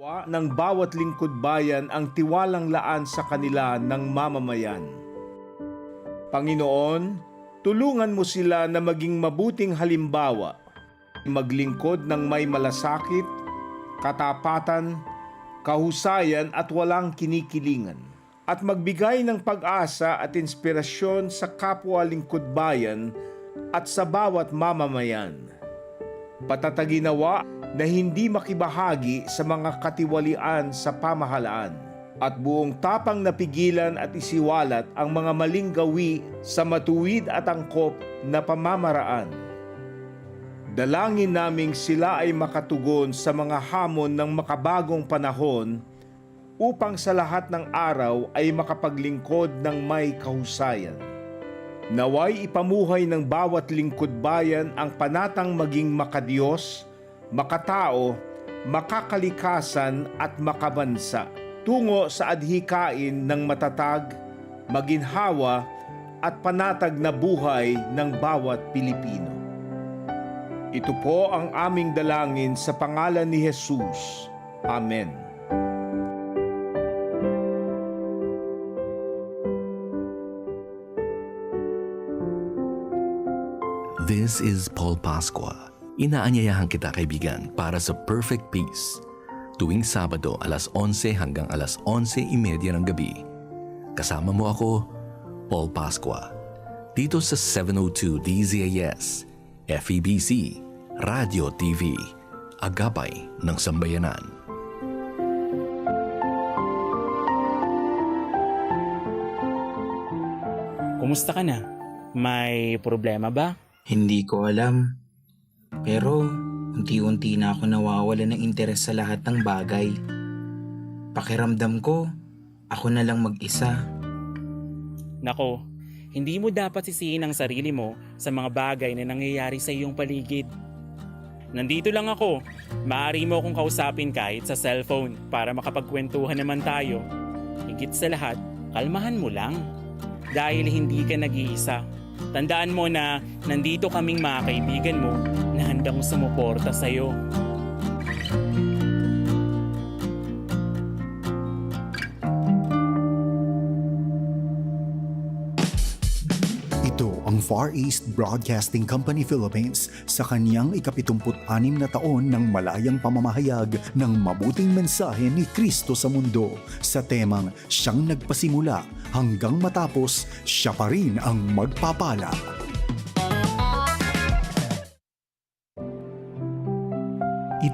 Ng bawat lingkod bayan ang tiwalang laan sa kanila ng mamamayan. Panginoon, tulungan mo sila na maging mabuting halimbawa, maglingkod ng may malasakit, katapatan, kahusayan at walang kinikilingan, at magbigay ng pag-asa at inspirasyon sa kapwa lingkod bayan at sa bawat mamamayan. Patataginawa na hindi makibahagi sa mga katiwalian sa pamahalaan at buong tapang napigilan at isiwalat ang mga maling gawi sa matuwid at angkop na pamamaraan. Dalangin naming sila ay makatugon sa mga hamon ng makabagong panahon upang sa lahat ng araw ay makapaglingkod ng may kahusayan. Naway ipamuhay ng bawat lingkod bayan ang panatang maging makadiyos, makatao, makakalikasan at makabansa tungo sa adhikain ng matatag, maginhawa at panatag na buhay ng bawat Pilipino. Ito po ang aming dalangin sa pangalan ni Jesus. Amen. This is Paul Pasqua. Inaanyayahan kita kaibigan para sa Perfect Peace. Tuwing Sabado alas 11 hanggang alas 11.30 ng gabi. Kasama mo ako, Paul Pasqua. Dito sa 702 DZAS, FEBC, Radio TV, Agapay ng Sambayanan. Kumusta ka na? May problema ba? Hindi ko alam. Pero unti-unti na ako nawawala ng interes sa lahat ng bagay. Pakiramdam ko, ako na lang mag-isa. Nako, hindi mo dapat sisihin ang sarili mo sa mga bagay na nangyayari sa iyong paligid. Nandito lang ako. Maaari mo akong kausapin kahit sa cellphone para makapagkwentuhan naman tayo. Higit sa lahat, kalmahan mo lang. Dahil hindi ka nag-iisa. Tandaan mo na nandito kaming mga kaibigan mo na handang sumuporta sa'yo. Ito ang Far East Broadcasting Company Philippines sa kaniyang ikapitumput-anim na taon ng malayang pamamahayag ng mabuting mensahe ni Kristo sa mundo sa temang siyang nagpasimula hanggang matapos siya pa rin ang magpapala.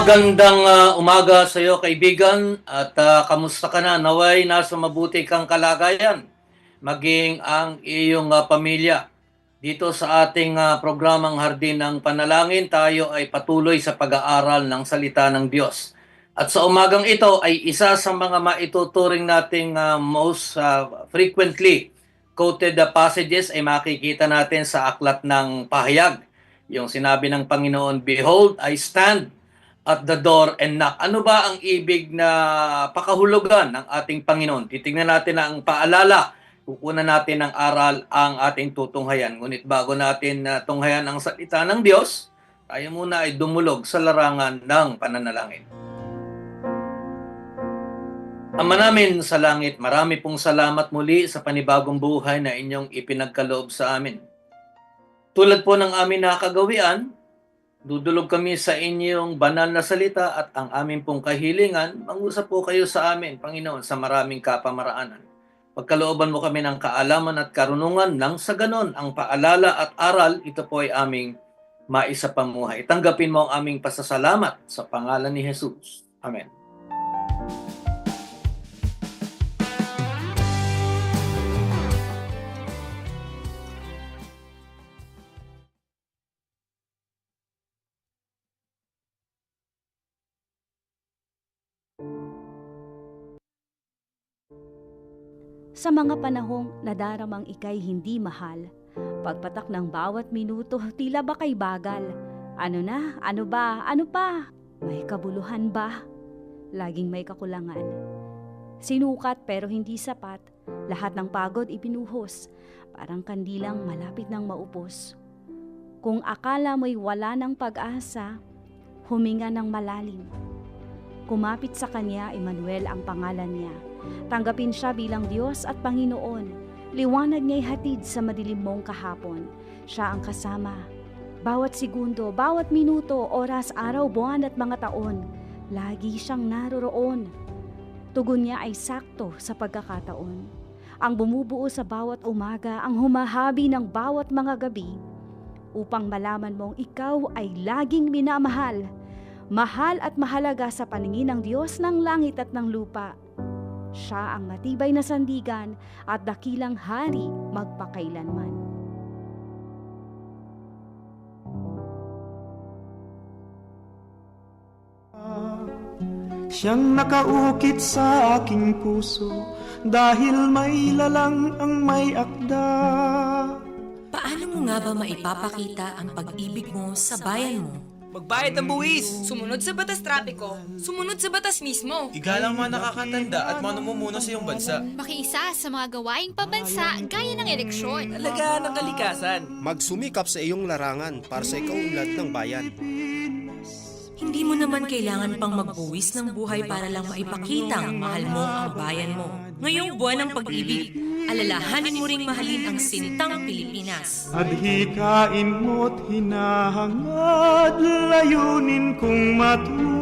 Magandang ah, umaga sa iyo kaibigan at ah, kamusta ka na? Naway nasa mabuti kang kalagayan maging ang iyong ah, pamilya. Dito sa ating ah, programang Hardin ng Panalangin, tayo ay patuloy sa pag-aaral ng salita ng Diyos. At sa umagang ito ay isa sa mga maituturing nating ah, most ah, frequently quoted ah, passages ay makikita natin sa aklat ng pahayag. Yung sinabi ng Panginoon, Behold, I stand at the door and knock. Ano ba ang ibig na pakahulugan ng ating Panginoon? Titingnan natin ang paalala. Kukunan natin ng aral ang ating tutunghayan. Ngunit bago natin na tunghayan ang salita ng Diyos, tayo muna ay dumulog sa larangan ng pananalangin. Ama namin sa langit, marami pong salamat muli sa panibagong buhay na inyong ipinagkaloob sa amin. Tulad po ng amin nakagawian, Dudulog kami sa inyong banal na salita at ang aming pong kahilingan, mangusap po kayo sa amin, Panginoon, sa maraming kapamaraanan. Pagkalooban mo kami ng kaalaman at karunungan nang sa ganon ang paalala at aral, ito po ay aming maisapamuhay. Tanggapin mo ang aming pasasalamat sa pangalan ni Jesus. Amen. Sa mga panahong nadaramang ikay hindi mahal, pagpatak ng bawat minuto tila ba kay bagal. Ano na? Ano ba? Ano pa? May kabuluhan ba? Laging may kakulangan. Sinukat pero hindi sapat, lahat ng pagod ibinuhos, parang kandilang malapit ng maupos. Kung akala mo'y wala ng pag-asa, huminga ng malalim. Kumapit sa kanya, Emmanuel ang pangalan niya. Tanggapin siya bilang Diyos at Panginoon. Liwanag niya'y hatid sa madilim mong kahapon. Siya ang kasama. Bawat segundo, bawat minuto, oras, araw, buwan at mga taon, lagi siyang naroroon. Tugon niya ay sakto sa pagkakataon. Ang bumubuo sa bawat umaga, ang humahabi ng bawat mga gabi, upang malaman mong ikaw ay laging minamahal. Mahal at mahalaga sa paningin ng Diyos ng langit at ng lupa. Siya ang matibay na sandigan at dakilang hari magpakailanman. Siyang nakaukit sa aking puso dahil may lalang ang may akda. Paano mo nga ba maipapakita ang pag-ibig mo sa bayan mo? Magbayad ng buwis! Sumunod sa batas trapiko, sumunod sa batas mismo. Igalang mga nakakatanda at mga namumuno sa iyong bansa. Makiisa sa mga gawaing pambansa gaya ng eleksyon. Alagaan ang kalikasan. Magsumikap sa iyong larangan para sa ikaunlad ng bayan. Hindi mo naman kailangan pang magbuwis ng buhay para lang maipakita ang mahal mo ang bayan mo. Ngayong buwan ng pag-ibig, alalahanin mo ring mahalin ang sintang Pilipinas. Adhikain mo't hinahangad layunin kong matutupad.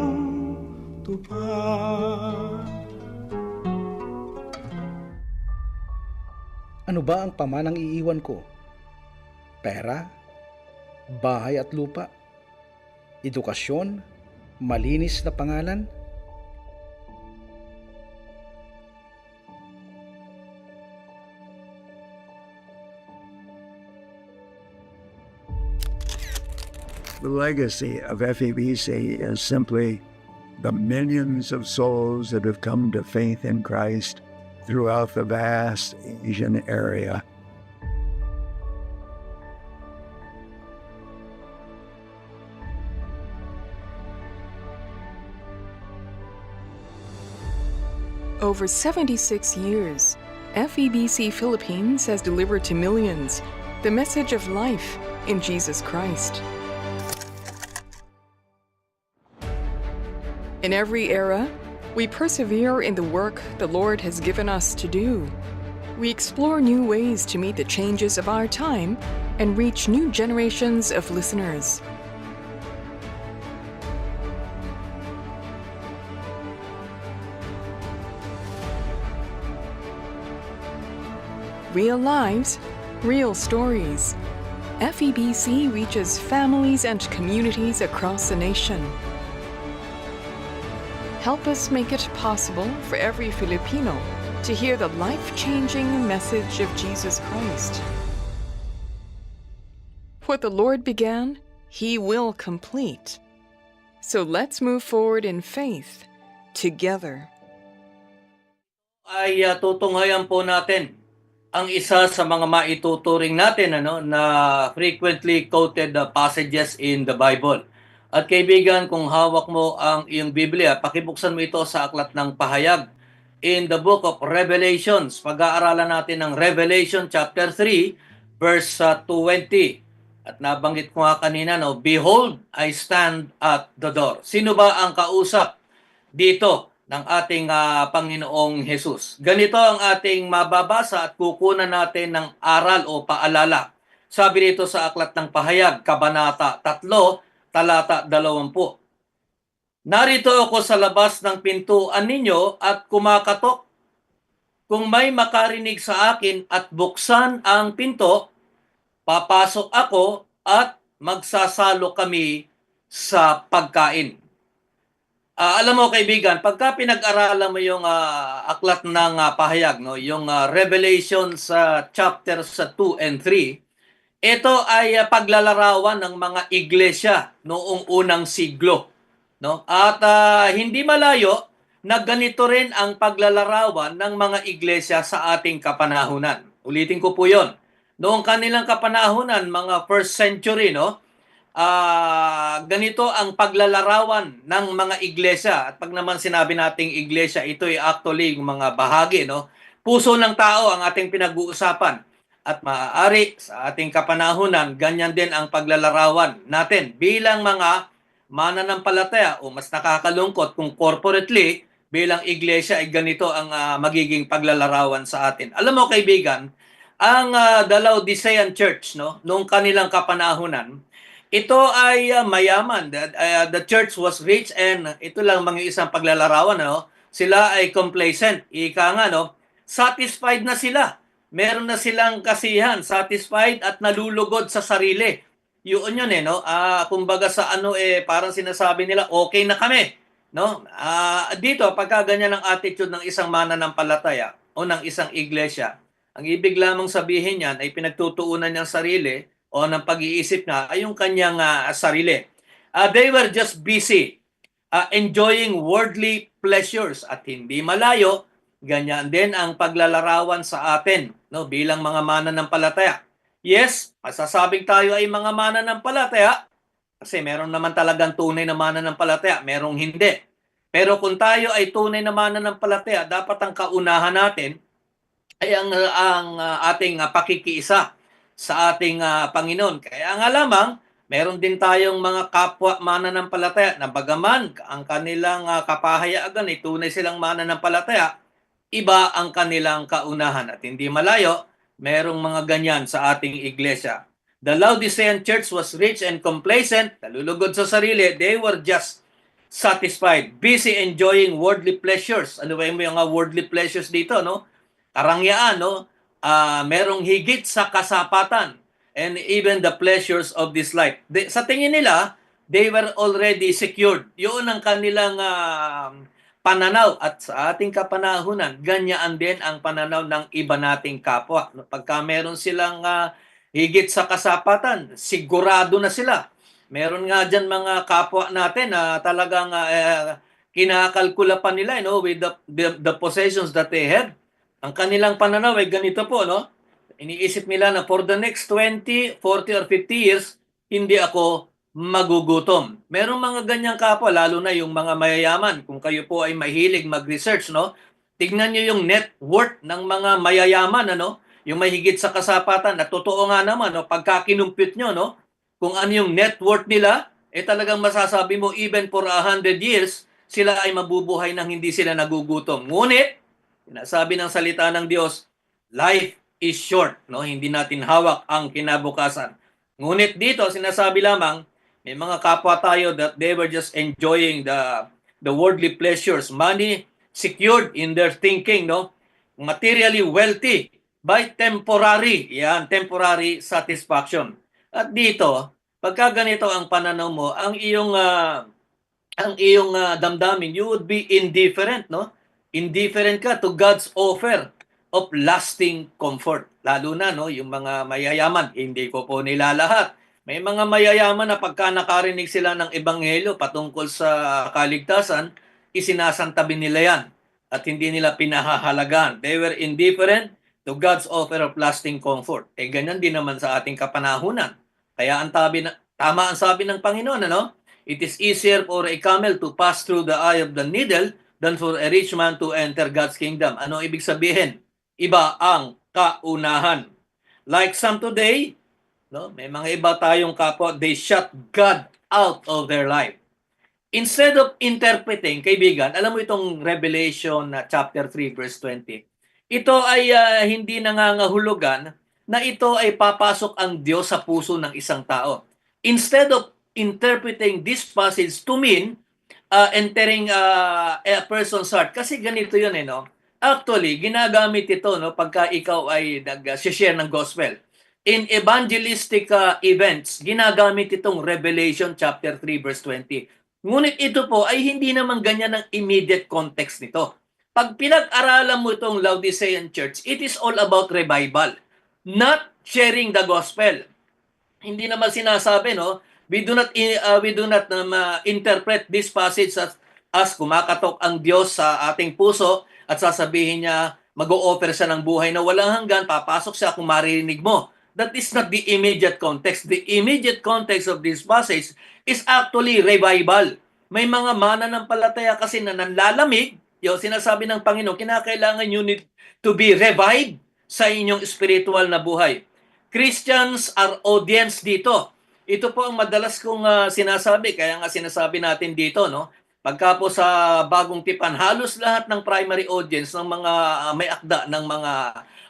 Ano ba ang pamanang iiwan ko? Pera? Bahay at lupa? Edukasyon? Malinis na pangalan? The legacy of FEBC is simply the millions of souls that have come to faith in Christ throughout the vast Asian area. Over 76 years, FEBC Philippines has delivered to millions the message of life in Jesus Christ. In every era, we persevere in the work the Lord has given us to do. We explore new ways to meet the changes of our time and reach new generations of listeners. Real lives, real stories. FEBC reaches families and communities across the nation. Help us make it possible for every Filipino to hear the life changing message of Jesus Christ. What the Lord began, He will complete. So let's move forward in faith together. ay uh, tutunghayan po natin ang isa sa mga maituturing natin ano na frequently quoted uh, passages in the Bible. At kaibigan, kung hawak mo ang iyong Biblia, pakibuksan mo ito sa aklat ng pahayag in the book of Revelations. Pag-aaralan natin ng Revelation chapter 3 verse uh, 20. At nabanggit ko nga kanina, no, Behold, I stand at the door. Sino ba ang kausap dito ng ating ah, Panginoong Jesus? Ganito ang ating mababasa at kukunan natin ng aral o paalala. Sabi dito sa Aklat ng Pahayag, Kabanata 3, Talata 20. Narito ako sa labas ng pintuan ninyo at kumakatok. kung may makarinig sa akin at buksan ang pinto, papasok ako at magsasalo kami sa pagkain. Ah, alam mo kaibigan, pagka pinag-aralan mo yung ah, aklat ng ah, pahayag, no, yung ah, Revelation sa chapter sa 2 and 3, ito ay ah, paglalarawan ng mga iglesia noong unang siglo, no? At ah, hindi malayo na ganito rin ang paglalarawan ng mga iglesia sa ating kapanahunan. Ulitin ko po 'yon. Noong kanilang kapanahunan, mga first century, no? ah ganito ang paglalarawan ng mga iglesia. At pag naman sinabi nating iglesia, ito ay actually yung mga bahagi, no? Puso ng tao ang ating pinag-uusapan. At maaari sa ating kapanahunan, ganyan din ang paglalarawan natin bilang mga mananampalataya o mas nakakalungkot kung corporately bilang iglesia ay ganito ang ah, magiging paglalarawan sa atin. Alam mo kaibigan, ang uh, the Laodicean Church no noong kanilang kapanahunan ito ay uh, mayaman. The, uh, the church was rich and ito lang mga isang paglalarawan. No? Sila ay complacent. Ika nga, no? satisfied na sila. Meron na silang kasihan, satisfied at nalulugod sa sarili. Yun yun eh, no? Ah, kumbaga sa ano eh, parang sinasabi nila, okay na kami. No? Ah, dito, pagka ganyan ang attitude ng isang mananampalataya o ng isang iglesia, ang ibig lamang sabihin niyan ay pinagtutuunan niyang sarili o ng pag-iisip na ay yung kanyang ah, sarili. Ah, they were just busy ah, enjoying worldly pleasures at hindi malayo, ganyan din ang paglalarawan sa atin no, bilang mga mananampalataya. Yes, masasabing tayo ay mga mananampalataya kasi meron naman talagang tunay na mananampalataya, merong hindi. Pero kung tayo ay tunay na mananampalataya, dapat ang kaunahan natin ay ang, ang ah, ating ah, pakikiisa sa ating ah, Panginoon. Kaya nga lamang, meron din tayong mga kapwa mananampalataya na bagaman ang kanilang uh, kapahayaan ay tunay silang mananampalataya, iba ang kanilang kaunahan. At hindi malayo, merong mga ganyan sa ating iglesia. The Laodicean church was rich and complacent, nalulugod sa sarili, they were just satisfied, busy enjoying worldly pleasures. Ano ba yung mga worldly pleasures dito, no? Karangyaan, no? Ah, merong higit sa kasapatan and even the pleasures of this life. De, sa tingin nila, they were already secured. Yun ang kanilang ah, pananaw at sa ating kapanahunan, ganyan din ang pananaw ng iba nating kapwa. Pagka meron silang ah, higit sa kasapatan, sigurado na sila. Meron nga dyan mga kapwa natin na talagang ah, eh, kinakalkula pa nila you know, with the, the, the possessions that they have. Ang kanilang pananaw ay ganito po, no? Iniisip nila na for the next 20, 40, or 50 years, hindi ako magugutom. Merong mga ganyang kapwa, lalo na yung mga mayayaman. Kung kayo po ay mahilig mag-research, no? Tignan nyo yung net worth ng mga mayayaman, ano? Yung may higit sa kasapatan, na totoo nga naman, no? Pagka kinumpit nyo, no? Kung ano yung net worth nila, eh talagang masasabi mo, even for 100 years, sila ay mabubuhay nang hindi sila nagugutom. Ngunit, Sinasabi ng salita ng Diyos, life is short, no? Hindi natin hawak ang kinabukasan. Ngunit dito sinasabi lamang may mga kapwa tayo that they were just enjoying the the worldly pleasures, money secured in their thinking, no? Materially wealthy by temporary, yan, temporary satisfaction. At dito, pagka ganito ang pananaw mo, ang iyong ah, ang iyong ah, damdamin, you would be indifferent, no? indifferent ka to God's offer of lasting comfort. Lalo na no, yung mga mayayaman, hindi ko po nila lahat. May mga mayayaman na pagka nakarinig sila ng ebanghelyo patungkol sa kaligtasan, isinasantabi nila yan at hindi nila pinahahalagan. They were indifferent to God's offer of lasting comfort. Eh ganyan din naman sa ating kapanahunan. Kaya ang tabi na, tama ang sabi ng Panginoon, ano? It is easier for a camel to pass through the eye of the needle than for a rich man to enter God's kingdom. Ano ibig sabihin? Iba ang kaunahan. Like some today, no, may mga iba tayong kapwa, they shut God out of their life. Instead of interpreting, kaibigan, alam mo itong Revelation na chapter 3 verse 20. Ito ay ah, hindi nangangahulugan na ito ay papasok ang Diyos sa puso ng isang tao. Instead of interpreting this passage to mean uh, entering uh, a person's heart. Kasi ganito yun eh, no? Actually, ginagamit ito no pagka ikaw ay nag-share ng gospel. In evangelistic uh, events, ginagamit itong Revelation chapter 3 verse 20. Ngunit ito po ay hindi naman ganyan ang immediate context nito. Pag pinag-aralan mo itong Laodicean Church, it is all about revival, not sharing the gospel. Hindi naman sinasabi, no? We do not uh, we do not um, uh, interpret this passage as, as kumakatok ang Diyos sa ating puso at sasabihin niya mag-o-offer siya ng buhay na walang hanggan, papasok siya kung maririnig mo. That is not the immediate context. The immediate context of this passage is actually revival. May mga mananampalataya kasi na nanlalamig, yung sinasabi ng Panginoon, kinakailangan you need to be revived sa inyong spiritual na buhay. Christians are audience dito. Ito po ang madalas kong uh, sinasabi, kaya nga sinasabi natin dito, no? Pagka po sa bagong tipan, halos lahat ng primary audience ng mga uh, may akda ng mga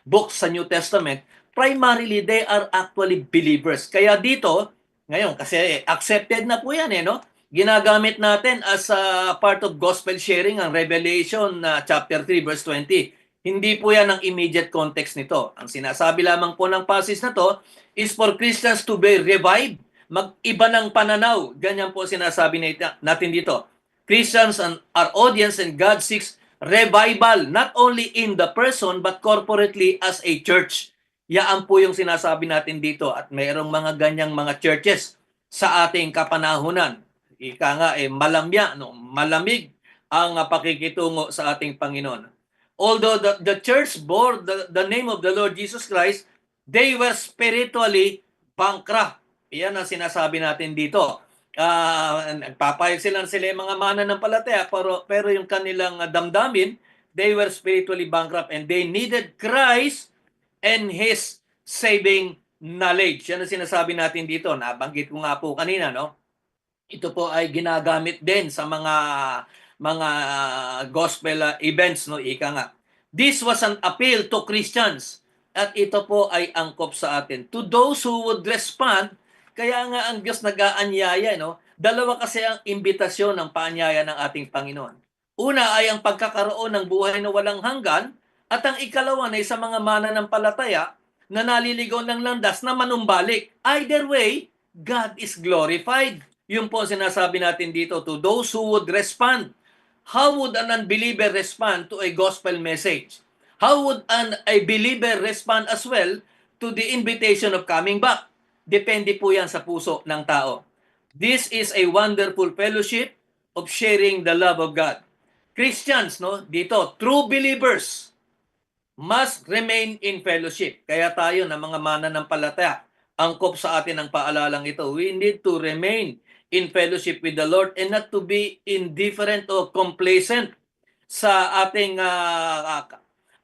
books sa New Testament, primarily they are actually believers. Kaya dito, ngayon, kasi accepted na po yan eh, no? Ginagamit natin as a part of gospel sharing ang Revelation uh, chapter 3 verse 20. Hindi po yan ang immediate context nito. Ang sinasabi lamang po ng passage na to is for Christians to be revived, mag-iba ng pananaw. Ganyan po sinasabi natin dito. Christians and our audience and God seeks revival not only in the person but corporately as a church. Yaan po yung sinasabi natin dito at mayroong mga ganyang mga churches sa ating kapanahunan. Ika nga eh malamya, no? malamig ang pakikitungo sa ating Panginoon. Although the, the church bore the, the name of the Lord Jesus Christ, they were spiritually bankrupt. Iyan ang sinasabi natin dito uh, nagpapayag sila sila yung mga mananampalataya pero pero yung kanilang damdamin they were spiritually bankrupt and they needed Christ and his saving knowledge. Yan ang sinasabi natin dito. Nabanggit ko nga po kanina, no? Ito po ay ginagamit din sa mga mga gospel uh, events, no? Ika nga. This was an appeal to Christians at ito po ay angkop sa atin. To those who would respond kaya nga ang Diyos nag-aanyaya, no? Dalawa kasi ang imbitasyon ng paanyaya ng ating Panginoon. Una ay ang pagkakaroon ng buhay na walang hanggan at ang ikalawa ay sa mga mananampalataya na naliligaw ng landas na manumbalik. Either way, God is glorified. Yun po sinasabi natin dito to those who would respond. How would an unbeliever respond to a gospel message? How would an, a believer respond as well to the invitation of coming back? Depende po yan sa puso ng tao. This is a wonderful fellowship of sharing the love of God. Christians, no, dito, true believers must remain in fellowship. Kaya tayo na mga mananampalataya, angkop sa atin ang paalalang ito. We need to remain in fellowship with the Lord and not to be indifferent or complacent sa ating uh,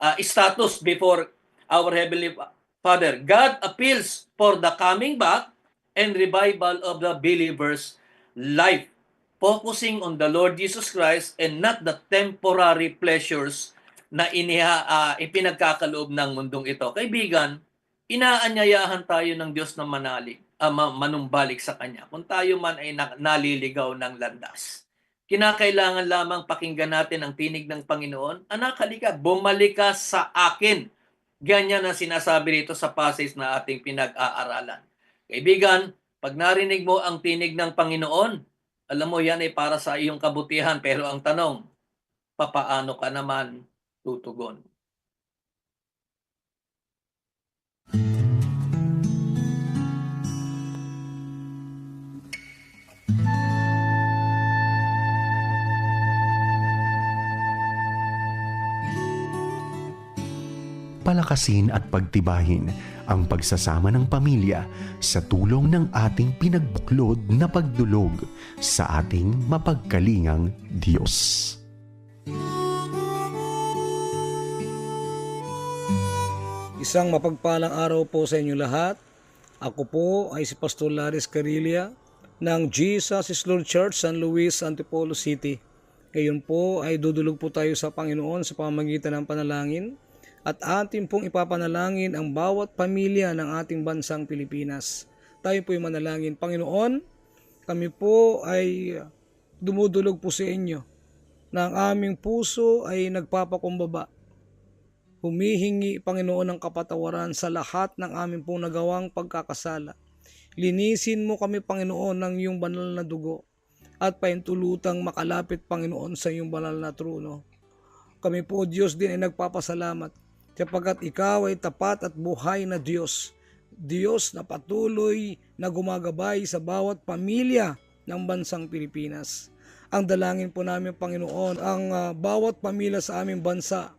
uh, status before our Heavenly Father. God appeals for the coming back and revival of the believer's life, focusing on the Lord Jesus Christ and not the temporary pleasures na iniha, uh, ipinagkakaloob ng mundong ito. Kaibigan, inaanyayahan tayo ng Diyos na manalig, uh, manumbalik sa Kanya kung tayo man ay na- naliligaw ng landas. Kinakailangan lamang pakinggan natin ang tinig ng Panginoon. Anak, halika, bumalik ka sa akin. Ganyan ang sinasabi rito sa passage na ating pinag-aaralan. Kaibigan, pag narinig mo ang tinig ng Panginoon, alam mo yan ay para sa iyong kabutihan. Pero ang tanong, papaano ka naman tutugon? palakasin at pagtibahin ang pagsasama ng pamilya sa tulong ng ating pinagbuklod na pagdulog sa ating mapagkalingang Diyos. Isang mapagpalang araw po sa inyo lahat. Ako po ay si Pastor Laris Carilla ng Jesus is Lord Church San Luis, Antipolo City. Ngayon po ay dudulog po tayo sa Panginoon sa pamamagitan ng panalangin at atin pong ipapanalangin ang bawat pamilya ng ating bansang Pilipinas. Tayo po ay manalangin. Panginoon, kami po ay dumudulog po sa inyo na ang aming puso ay nagpapakumbaba humihingi, Panginoon, ng kapatawaran sa lahat ng aming pong nagawang pagkakasala. Linisin mo kami, Panginoon, ng iyong banal na dugo at paintulutang makalapit, Panginoon, sa iyong banal na trono. Kami po, Diyos, din ay nagpapasalamat sapagkat ikaw ay tapat at buhay na Diyos. Diyos na patuloy na gumagabay sa bawat pamilya ng bansang Pilipinas. Ang dalangin po namin, Panginoon, ang ah, bawat pamilya sa aming bansa,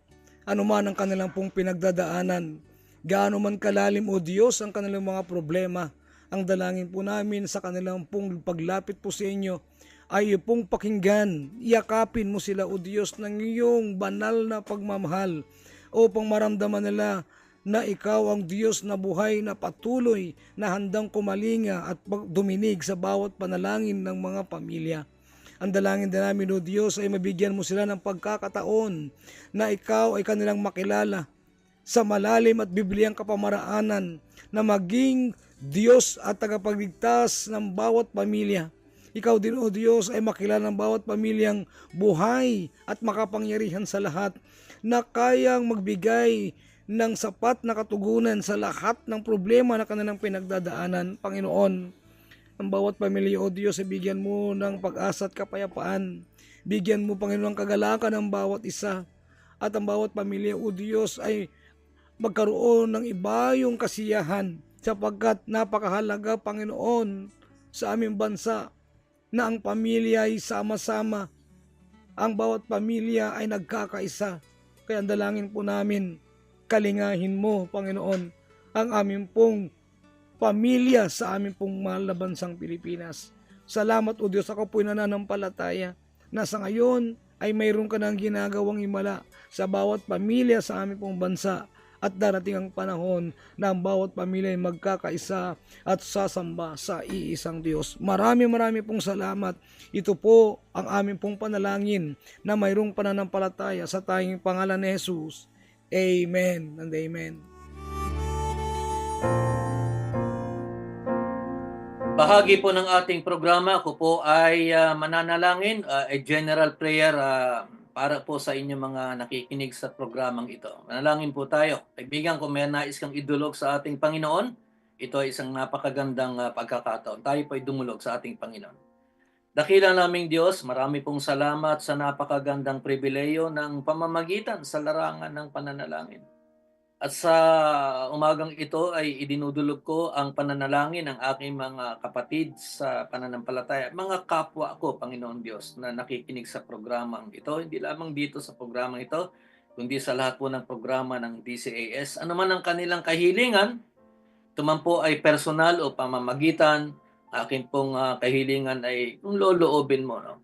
anuman ang kanilang pong pinagdadaanan, gaano man kalalim o Diyos ang kanilang mga problema, ang dalangin po namin sa kanilang pong paglapit po sa inyo ay pong pakinggan, yakapin mo sila o Diyos ng iyong banal na pagmamahal upang maramdaman nila na ikaw ang Diyos na buhay na patuloy na handang kumalinga at duminig sa bawat panalangin ng mga pamilya. Ang dalangin din namin o Diyos ay mabigyan mo sila ng pagkakataon na ikaw ay kanilang makilala sa malalim at bibliyang kapamaraanan na maging Diyos at tagapagligtas ng bawat pamilya. Ikaw din o Diyos ay makilala ng bawat pamilyang buhay at makapangyarihan sa lahat na kayang magbigay ng sapat na katugunan sa lahat ng problema na kanilang pinagdadaanan. Panginoon, ang bawat pamilya o Diyos ay bigyan mo ng pag-asa at kapayapaan. Bigyan mo, Panginoon, ng kagalakan ng bawat isa. At ang bawat pamilya o Diyos ay magkaroon ng iba yung kasiyahan sapagkat napakahalaga, Panginoon, sa aming bansa na ang pamilya ay sama-sama. Ang bawat pamilya ay nagkakaisa. Kaya ang dalangin po namin, kalingahin mo, Panginoon, ang aming pong pamilya sa aming pong mahal na bansang Pilipinas. Salamat o Diyos, ako po'y nananampalataya na sa ngayon ay mayroon ka ng ginagawang himala sa bawat pamilya sa aming pong bansa at darating ang panahon na ang bawat pamilya ay magkakaisa at sasamba sa iisang Diyos. Marami marami pong salamat. Ito po ang aming pong panalangin na mayroong pananampalataya sa tayong pangalan ni Jesus. Amen and Amen. Bahagi po ng ating programa, ako po ay ah, mananalangin, ah, a general prayer ah, para po sa inyong mga nakikinig sa programang ito. Manalangin po tayo. Kaibigan, kung may nais kang idulog sa ating Panginoon, ito ay isang napakagandang ah, pagkakataon. Tayo po ay dumulog sa ating Panginoon. Dakila naming Diyos, marami pong salamat sa napakagandang pribileyo ng pamamagitan sa larangan ng pananalangin. At sa umagang ito ay idinudulog ko ang pananalangin ng aking mga kapatid sa pananampalataya, mga kapwa ko, Panginoon Diyos, na nakikinig sa programang ito. Hindi lamang dito sa programang ito, kundi sa lahat po ng programa ng DCAS. Ano man ang kanilang kahilingan, ito man po ay personal o pamamagitan, akin pong ah, kahilingan ay kung loloobin mo. No?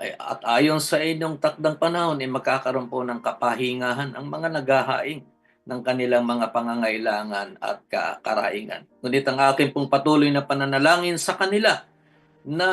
Ay, at ayon sa inyong takdang panahon, ay magkakaroon po ng kapahingahan ang mga naghahaing ng kanilang mga pangangailangan at ka- karaingan. Ngunit ang akin pong patuloy na pananalangin sa kanila na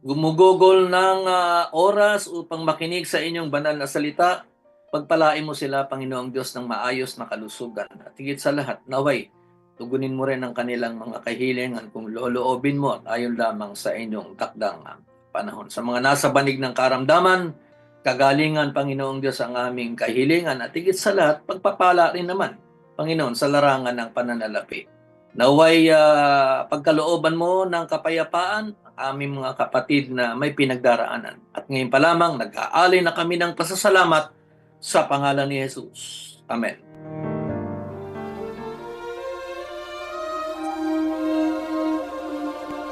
gumugugol ng ah, oras upang makinig sa inyong banal na salita, pagpalain mo sila, Panginoong Diyos, ng maayos na kalusugan. At higit sa lahat, naway, tugunin mo rin ang kanilang mga kahilingan kung loloobin mo at ayon lamang sa inyong takdang ah, panahon. Sa mga nasa banig ng karamdaman, kagalingan, Panginoong Diyos, ang aming kahilingan at higit sa lahat, pagpapala rin naman, Panginoon, sa larangan ng pananalapi. Naway ah, pagkalooban mo ng kapayapaan, aming mga kapatid na may pinagdaraanan. At ngayon pa lamang, nag-aalay na kami ng pasasalamat sa pangalan ni Jesus. Amen.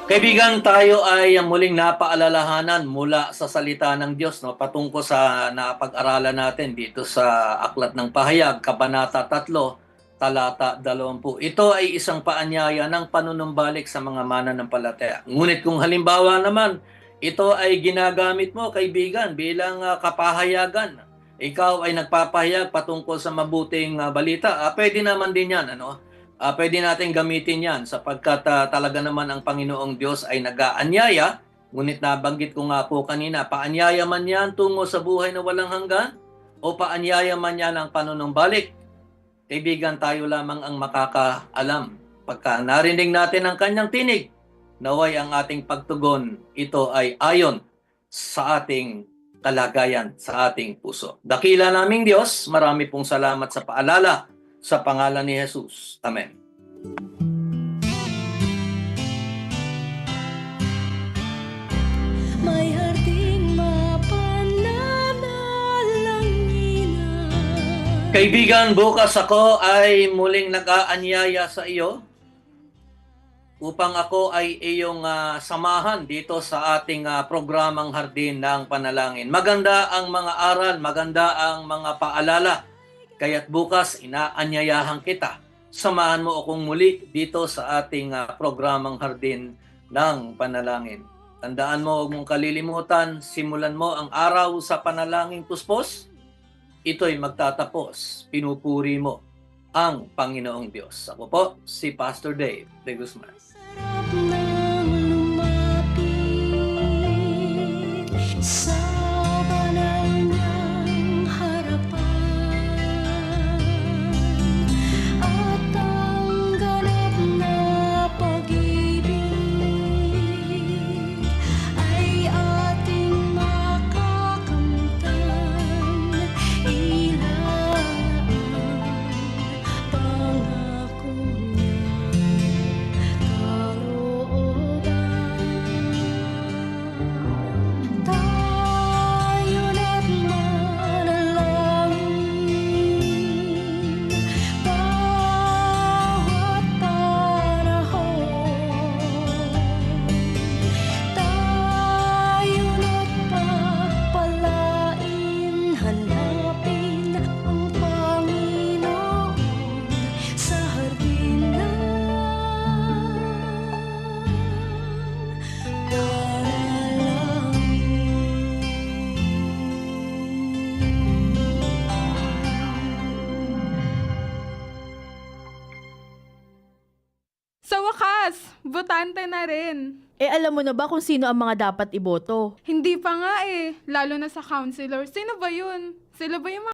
Kaibigan, tayo ay muling napaalalahanan mula sa salita ng Diyos no, patungkol sa napag-aralan natin dito sa Aklat ng Pahayag, Kabanata 3, Talata 20. Ito ay isang paanyaya ng panunumbalik sa mga mananampalataya. Ngunit kung halimbawa naman, ito ay ginagamit mo, kaibigan, bilang ah, kapahayagan. Ikaw ay nagpapahayag patungkol sa mabuting ah, balita. Ah, pwede naman din yan. Ano? Ah, pwede natin gamitin yan sapagkat ah, talaga naman ang Panginoong Diyos ay nag-aanyaya. Ngunit nabanggit ko nga po kanina, paanyaya man yan tungo sa buhay na walang hanggan o paanyaya man yan ang panunumbalik. Kaibigan, tayo lamang ang makakaalam. Pagka narinig natin ang kanyang tinig, naway ang ating pagtugon, ito ay ayon sa ating kalagayan sa ating puso. Dakila naming Diyos, marami pong salamat sa paalala sa pangalan ni Jesus. Amen. May harding Kaibigan, bukas ako ay muling nag-aanyaya sa iyo upang ako ay iyong ah, samahan dito sa ating ah, programang Hardin ng Panalangin. Maganda ang mga aral, maganda ang mga paalala. Kaya't bukas inaanyayahan kita. Samahan mo akong muli dito sa ating ah, programang Hardin ng Panalangin. Tandaan mo, huwag mong kalilimutan, simulan mo ang araw sa panalangin puspos, ito'y magtatapos. Pinupuri mo ang Panginoong Diyos. Ako po, si Pastor Dave de Guzman. nang lumapit sa 20 na rin. Eh alam mo na ba kung sino ang mga dapat iboto? Hindi pa nga eh, lalo na sa counselor. Sino ba yun? Sila ba yung mga